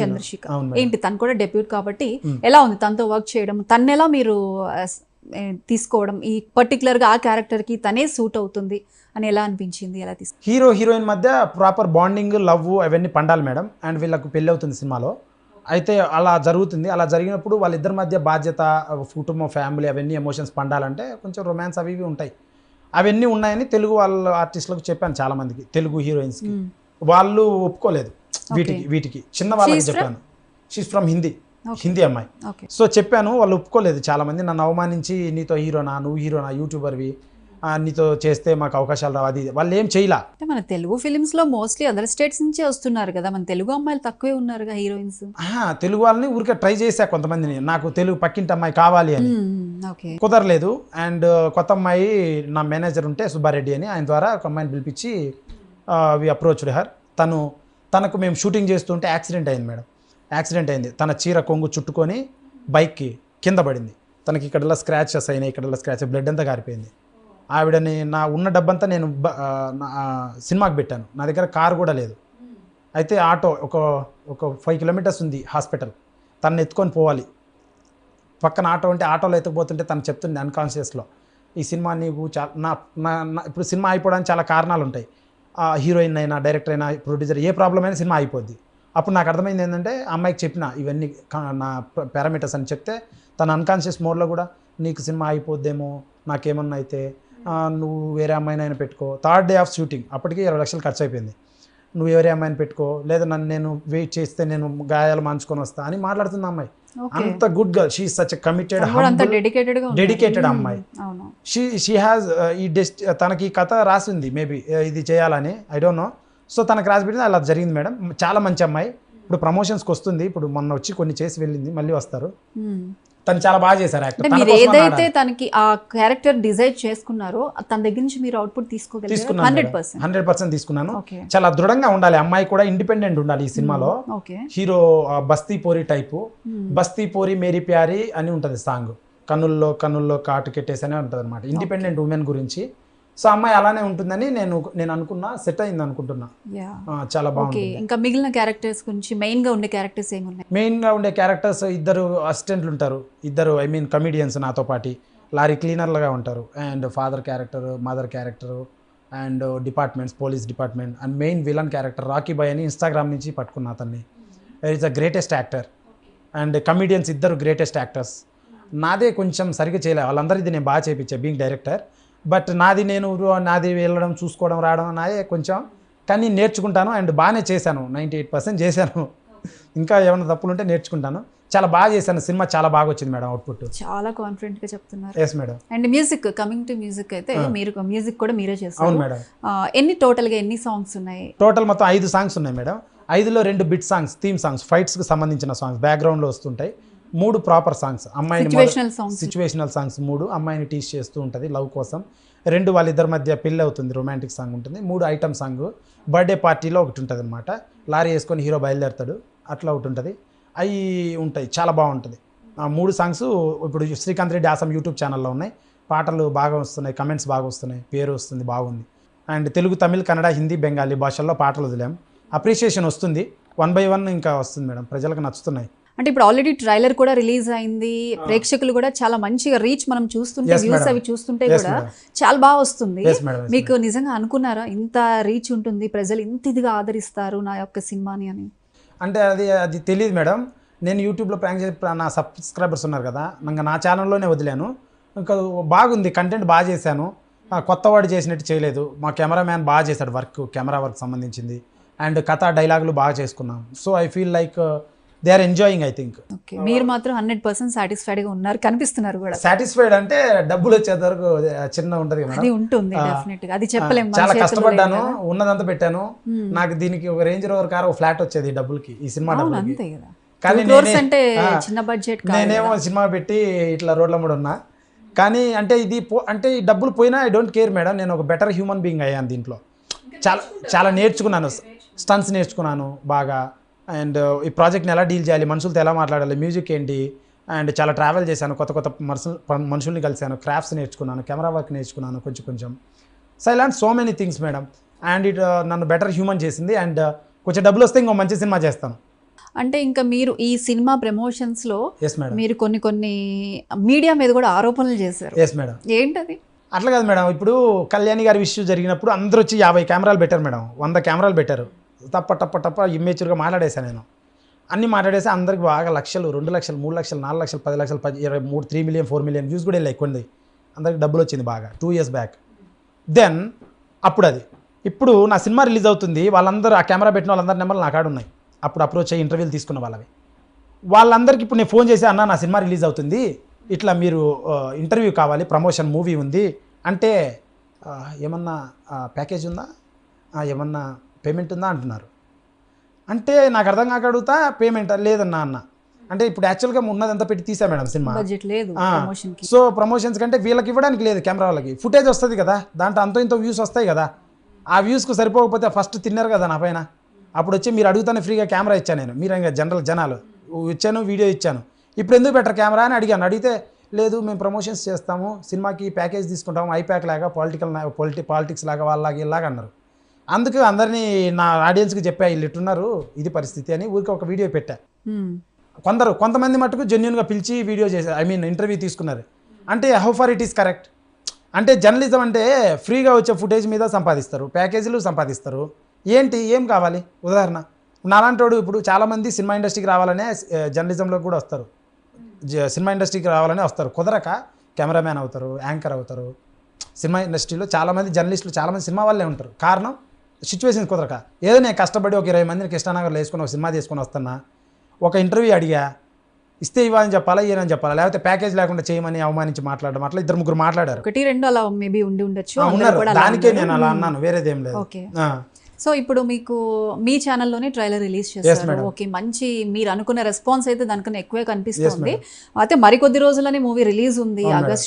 చంద్రశేఖర్. ఏంటి? తను కూడా డెబ్యూట్ కాబట్టి ఎలా ఉంది? తనతో వర్క్ చేయడం తను ఎలా మీరు తీసుకోవడం? ఈ పర్టికులర్గా ఆ క్యారెక్టర్కి తనే సూట్ అవుతుంది అని ఎలా అనిపించింది? ఎలా తీసుకు హీరో హీరోయిన్ మధ్య ప్రాపర్ బాండింగ్ లవ్ అవన్నీ పండాలి మేడం. అండ్ వీళ్ళకు పెళ్ళి అవుతుంది సినిమాలో. అయితే అలా జరుగుతుంది. అలా జరిగినప్పుడు వాళ్ళిద్దరి మధ్య బాధ్యత కుటుంబం ఫ్యామిలీ అవన్నీ ఎమోషన్స్ పండాలంటే కొంచెం రొమాన్స్ అవి ఇవి ఉంటాయి. అవన్నీ ఉన్నాయని తెలుగు వాళ్ళ ఆర్టిస్టులకు చెప్పాను చాలా మందికి తెలుగు హీరోయిన్స్కి. వాళ్ళు ఒప్పుకోలేదు. వీటికి వీటికి. చిన్న వాళ్ళకి? చెప్పాను. షీస్ ఫ్రమ్ హిందీ హిందీ అమ్మాయి. సో చెప్పాను వాళ్ళు ఒప్పుకోలేదు చాలా మంది నన్ను అవమానించి నీతో హీరోనా? నువ్వు హీరోనా? యూట్యూబర్వి? నీతో చేస్తే మాకు అవకాశాలు రావు. అది. వాళ్ళు ఏం చేయలా. మన తెలుగు ఫిలిమ్స్లో మోస్ట్లీ అదర్ స్టేట్స్ నుంచే వస్తున్నారు కదా. మన తెలుగు అమ్మాయిలు తక్కువే ఉన్నారుగా హీరోయిన్స్. తెలుగు వాళ్ళని ఊరికే ట్రై చేశా కొంతమందిని. నాకు తెలుగు పక్కింటి అమ్మాయి కావాలి అని. కుదరలేదు. అండ్ కొత్త అమ్మాయి నా మేనేజర్ ఉంటే సుబ్బారెడ్డి అని. ఆయన ద్వారా ఒక అమ్మాయిని పిలిపించి వి అప్రోచ్డ్ హర్ తను తనకు మేము షూటింగ్ చేస్తుంటే యాక్సిడెంట్ అయింది మేడం. యాక్సిడెంట్ అయింది. తన చీర కొంగు చుట్టుకొని బైక్కి కింద పడింది. తనకి ఇక్కడలా స్క్రాచెస్ అయినాయి ఇక్కడలా స్క్రాచ్ బ్లడ్ అంతా కారిపోయింది ఆవిడని నా ఉన్న డబ్బంతా నేను బ- నా సినిమాకి పెట్టాను. నా దగ్గర కారు కూడా లేదు. అయితే ఆటో ఒక ఒక ఫైవ్ కిలోమీటర్స్ ఉంది హాస్పిటల్. తను ఎత్తుకొని పోవాలి. పక్కన ఆటో ఉంటే ఆటోలో ఎత్తుకుపోతుంటే తను చెప్తుంది అన్కాన్షియస్లో ఈ సినిమా నీకు చాలా నా నా- ఇప్పుడు సినిమా అయిపోవడానికి చాలా కారణాలు ఉంటాయి ఆ హీరోయిన్ అయినా డైరెక్టర్ అయినా ప్రొడ్యూసర్ ఏ ప్రాబ్లం అయినా సినిమా అయిపోద్ది. అప్పుడు నాకు అర్థమైంది ఏంటంటే అమ్మాయికి చెప్పిన ఇవన్నీ నా పారామీటర్స్ అని చెప్తే తన అన్కాన్షియస్ మోడ్లో కూడా నీకు సినిమా అయిపోద్దేమో నాకేమన్నా అయితే నువ్వు వేరే అమ్మాయినైనా పెట్టుకో. థర్డ్ డే ఆఫ్ షూటింగ్ అప్పటికి ఇరవై లక్షలు ఖర్చు అయిపోయింది. నువ్వు వేరే అమ్మాయిని పెట్టుకో లేదా నన్ను నేను వెయిట్ చేస్తే నేను గాయాలు మార్చుకొని వస్తా అని మాట్లాడుతుంది అమ్మాయి. అంత good girl she such committed dedicated. అమ్మాయి. షీ షీ హ్యాస్ ఈ డెస్ట్ తనకి ఈ కథ రాసింది మేబీ ఇది చేయాలని ఐ డోంట్ నో సో తనకు రాసి పెట్టింది అలా జరిగింది మేడం. చాలా మంచి అమ్మాయి. ఇప్పుడు ప్రమోషన్స్కి వస్తుంది. ఇప్పుడు మొన్న వచ్చి కొన్ని చేసి వెళ్ళింది మళ్ళీ వస్తారు. తను చాలా బాగా చేశారు యాక్టర్. మీరు ఏదైతే తనకి ఆ క్యారెక్టర్ డిజైన్ చేసుకున్నారో తన దగ్గర నుంచి మీరు output తీసుకోగలిగారు? Hundred percent. Hundred percent తీసుకున్నాను. చాలా దృఢంగా ఉండాలి. అమ్మాయి కూడా ఇండిపెండెంట్ ఉండాలి ఈ సినిమాలో. హీరో బస్తీ పోరి టైపు. బస్తీ పోరి మేరీ ప్యారీ అని ఉంటుంది సాంగ్. కన్నుల్లో కన్నుల్లో కాటు కెట్టేసి అని ఉంటుంది అనమాట ఇండిపెండెంట్ ఉమెన్ గురించి. సో అమ్మాయి అలానే ఉంటుందని నేను నేను అనుకున్నా సెట్ అయింది అనుకుంటున్నా. చాలా బాగుంది ఇంకా మిగిలిన క్యారెక్టర్స్ గురించి మెయిన్గా ఉండే క్యారెక్టర్స్ ఏమున్నాయి? మెయిన్గా ఉండే క్యారెక్టర్స్ ఇద్దరు అసిస్టెంట్లు ఉంటారు. ఇద్దరు ఐ మీన్ కమిడియన్స్ నాతో పాటు. లారీ క్లీనర్లుగా ఉంటారు. And father character mother character and departments police department and main villain character Rocky boy అని ఇన్స్టాగ్రామ్ నుంచి పట్టుకున్న అతన్ని. Is the greatest actor and comedians ఇద్దరు గ్రేటెస్ట్ యాక్టర్స్ నాదే కొంచెం సరిగ్గా చేయలే. వాళ్ళందరిది నేను బాగా చేయించా బీయింగ్ డైరెక్టర్ బట్ నాది నేను నాది వెళ్ళడం చూసుకోవడం రావడం నాదే కొంచెం కానీ నేర్చుకుంటాను అండ్ బాగానే చేశాను. నైంటీ ఎయిట్ పర్సెంట్ చేశాను. ఇంకా ఏమైనా తప్పులు ఉంటే నేర్చుకుంటాను. చాలా బాగా చేశాను. సినిమా చాలా బాగా వచ్చింది మేడం అవుట్పుట్ చాలా కాన్ఫిడెంట్గా చెప్తున్నారు. Yes madam and music coming to music అయితే మీరు మ్యూజిక్ కూడా మీరే అవును చేస్తారు మేడం. ఆ, ఎన్ని టోటల్గా ఎన్ని సాంగ్స్ ఉన్నాయి? టోటల్ మొత్తం ఐదు సాంగ్స్ ఉన్నాయి మేడం. ఐదులో రెండు బిట్ సాంగ్స్ థీమ్ సాంగ్స్ ఫైట్స్కి సంబంధించిన సాంగ్స్ బ్యాక్గ్రౌండ్లో వస్తుంటాయి. మూడు ప్రాపర్ సాంగ్స్. అమ్మాయిని సిచ్యువేషనల్ సాంగ్స్ సిచ్యువేషనల్ సాంగ్స్ మూడు అమ్మాయిని టీచ్ చేస్తూ ఉంటుంది లవ్ కోసం. రెండు వాళ్ళిద్దరి మధ్య పెళ్ళి అవుతుంది రొమాంటిక్ సాంగ్ ఉంటుంది. మూడు ఐటమ్ సాంగ్ బర్త్డే పార్టీలో ఒకటి ఉంటుంది అనమాట లారీ వేసుకొని హీరో బయలుదేరుతాడు అట్లా ఒకటి ఉంటుంది. అవి ఉంటాయి చాలా బాగుంటుంది. ఆ మూడు సాంగ్స్ ఇప్పుడు శ్రీకాంత్ రెడ్డి ఆసం యూట్యూబ్ ఛానల్లో ఉన్నాయి. పాటలు బాగా వస్తున్నాయి కమెంట్స్ బాగా వస్తున్నాయి పేరు వస్తుంది బాగుంది. అండ్ తెలుగు తమిళ్ కన్నడ హిందీ బెంగాలీ భాషల్లో పాటలు వదిలాం. అప్రిషియేషన్ వస్తుంది. వన్ బై వన్ ఇంకా వస్తుంది మేడం. ప్రజలకు నచ్చుతున్నాయి. అంటే ఇప్పుడు ఆల్రెడీ ట్రైలర్ కూడా రిలీజ్ అయింది. ప్రేక్షకులు కూడా చాలా మంచిగా రీచ్ మనం చూస్తుంటే వ్యూస్. అవి చూస్తుంటే కూడా. చాలా బాగా వస్తుంది. మీకు నిజంగా అనుకున్నారా? ఇంత రీచ్ ఉంటుంది ప్రజలు ఇంత ఇదిగా ఆదరిస్తారు నా యొక్క సినిమాని అని? అంటే అది అది తెలియదు మేడం నేను యూట్యూబ్లో ప్రాంక్ చేసి నా సబ్స్క్రైబర్స్ ఉన్నారు కదా. ఇంకా నా ఛానల్లోనే వదిలాను. ఇంకా బాగుంది కంటెంట్ బాగా చేశాను. ఆ, కొత్త వాడు చేసినట్టు చేయలేదు. మా కెమెరామ్యాన్ బాగా చేశాడు వర్క్ కెమెరా వర్క్ సంబంధించింది. అండ్ కథ డైలాగులు బాగా చేసుకున్నాం. So I feel like they are enjoying I think మీరు మాత్రం హండ్రెడ్ పర్సెంట్ సాటిస్ఫైడ్గా ఉన్నారు కనిపిస్తున్నారు కూడా. సాటిస్ఫైడ్ అంటే డబ్బులు వచ్చేంత వరకు చిన్న ఉంటుంది అది ఉంటుంది డెఫినెట్ అది చెప్పలేము చాలా కష్టపడ్డాను. ఉన్నదంతా పెట్టాను. నాకు దీనికి ఒక రేంజ్ రోవర్ కార్ ఒక ఫ్లాట్ వచ్చేది డబ్బులకి ఈ సినిమా అంతే కదా. కానీ అంటే చిన్న బడ్జెట్ నేనేమో సినిమా పెట్టి ఇట్లా రోడ్ల మీద ఉన్నా. కానీ అంటే ఇది అంటే ఈ డబ్బులు పోయినా ఐ డోంట్ కేర్ మేడం నేను ఒక బెటర్ హ్యూమన్ బీయింగ్ అయ్యాను దీంట్లో. చాలా చాలా నేర్చుకున్నాను. స్టన్స్ నేర్చుకున్నాను బాగా. అండ్ ఈ ప్రాజెక్ట్ని ఎలా డీల్ చేయాలి మనుషులతో ఎలా మాట్లాడాలి మ్యూజిక్ ఏంటి అండ్ చాలా ట్రావెల్ చేశాను కొత్త కొత్త మనుషులు మనుషుల్ని కలిశాను క్రాఫ్ట్స్ నేర్చుకున్నాను కెమెరా వర్క్ నేర్చుకున్నాను కొంచెం కొంచెం. So I so many things madam and it నన్ను బెటర్ హ్యూమన్ చేసింది. అండ్ కొంచెం డబ్బులు వస్తే ఇంకో మంచి సినిమా చేస్తాను. అంటే ఇంకా మీరు ఈ సినిమా ప్రమోషన్స్లో ఎస్ మేడం మీరు కొన్ని కొన్ని మీడియా మీద కూడా ఆరోపణలు చేశారు. ఎస్ మేడం ఏంటది? అట్లా కాదు మేడం ఇప్పుడు కళ్యాణి గారి ఇష్యూ జరిగినప్పుడు అందరూ వచ్చి యాభై కెమెరాలు పెట్టారు మేడం వంద కెమెరాలు పెట్టారు. తప్ప టప్ప టప్ప ఇమ్మేచ్యూర్గా మాట్లాడేశాను నేను. అన్ని మాట్లాడేసి అందరికి బాగా లక్షలు రెండు లక్షలు మూడు లక్షలు నాలుగు లక్షలు పది లక్షలు పది ఇరవై మూడు three million four million views కూడా వెళ్ళాయి కొన్ని. అందరికి డబ్బులు వచ్చింది బాగా టూ ఇయర్స్ బ్యాక్ దెన్ అప్పుడు అది ఇప్పుడు నా సినిమా రిలీజ్ అవుతుంది వాళ్ళందరూ ఆ కెమెరా పెట్టిన వాళ్ళందరి నెంబర్లు నా కాడ ఉన్నాయి. అప్పుడు అప్రోచ్ అయ్యి ఇంటర్వ్యూలు తీసుకున్న వాళ్ళవి. వాళ్ళందరికీ ఇప్పుడు నేను ఫోన్ చేసి అన్న నా సినిమా రిలీజ్ అవుతుంది. ఇట్లా మీరు ఇంటర్వ్యూ కావాలి ప్రమోషన్ మూవీ ఉంది. అంటే ఏమన్నా ప్యాకేజ్ ఉందా? ఏమన్నా పేమెంట్ ఉందా అంటున్నారు. అంటే నాకు అర్థం కాక అడుగుతా పేమెంట్ లేదన్నా అన్న. అంటే ఇప్పుడు యాక్చువల్గా ఉన్నదంతా పెట్టి తీసా మేడం సినిమా. బడ్జెట్ లేదు సో ప్రమోషన్స్ కంటే వీళ్ళకి ఇవ్వడానికి లేదు కెమెరా వాళ్ళకి. ఫుటేజ్ వస్తుంది కదా దాంట్లో అంతో ఇంతో వ్యూస్ వస్తాయి కదా. ఆ వ్యూస్కు సరిపోకపోతే ఫస్ట్ తిన్నారు కదా నా పైన. అప్పుడు వచ్చి మీరు అడుగుతానే ఫ్రీగా కెమెరా ఇచ్చాను నేను. మీరు ఇంకా జనరల్ జనాలు. ఇచ్చాను వీడియో ఇచ్చాను. ఇప్పుడు ఎందుకు బెటర్ కెమెరా అని అడిగాను. అడిగితే లేదు మేము ప్రమోషన్స్ చేస్తాము. సినిమాకి ప్యాకేజ్ తీసుకుంటాము. ఐప్యాక్ లాగా పొలిటికల్ పొలిటి పాలిటిక్స్ లాగా వాళ్ళలాగా ఇలాగా అన్నారు. అందుకు అందరినీ నా ఆడియన్స్కి చెప్పా వీళ్ళు ఇట్టున్నారు ఇది పరిస్థితి అని ఊరికి ఒక వీడియో పెట్టా. కొందరు కొంతమంది మటుకు జెన్యున్గా పిలిచి వీడియో చేశారు ఐ మీన్ ఇంటర్వ్యూ తీసుకున్నారు. అంటే how far it is correct అంటే జర్నలిజం అంటే ఫ్రీగా వచ్చే ఫుటేజ్ మీద సంపాదిస్తారు ప్యాకేజీలు సంపాదిస్తారు. ఏంటి ఏం కావాలి? ఉదాహరణ నాలాంటోడు ఇప్పుడు చాలామంది సినిమా ఇండస్ట్రీకి రావాలనే ఆ, జర్నలిజంలోకి కూడా వస్తారు. జ- సినిమా ఇండస్ట్రీకి రావాలని వస్తారు. కుదరక కెమెరామ్యాన్ అవుతారు యాంకర్ అవుతారు. సినిమా ఇండస్ట్రీలో చాలామంది జర్నలిస్టులు చాలామంది సినిమా వాళ్ళే ఉంటారు. కారణం సిచ్యువేషన్ కుదరక. ఏదో నేను కష్టపడి ఒక ఇరవై మందిని కృష్ణానగర్లో వేసుకొని ఒక సినిమా తీసుకొని వస్తున్నా ఒక ఇంటర్వ్యూ అడిగా ఇస్తే ఇవ్వాలని చెప్పాలా ఇయ్యనని చెప్పాలా లేకపోతే ప్యాకేజ్ లేకుండా చేయమని అవమానించి మాట్లాడడం అట్లా ఇద్దరు ముగ్గురు మాట్లాడారు. ఒకటి రెండు అలా మేబీ ఉండి ఉండొచ్చు ఉన్నారు. దానికే. నేను అలా అన్నాను వేరేదేం లేదు. సో ఇప్పుడు మీకు మీ ఛానల్లోనే ట్రైలర్ రిలీజ్ చేస్తారు. ఓకే మంచి మీరు అనుకున్న రెస్పాన్స్ అయితే దానికన్నా ఎక్కువే కనిపిస్తుంది. అయితే మరికొద్ది రోజులని మూవీ రిలీజ్ ఉంది. ఆగస్ట్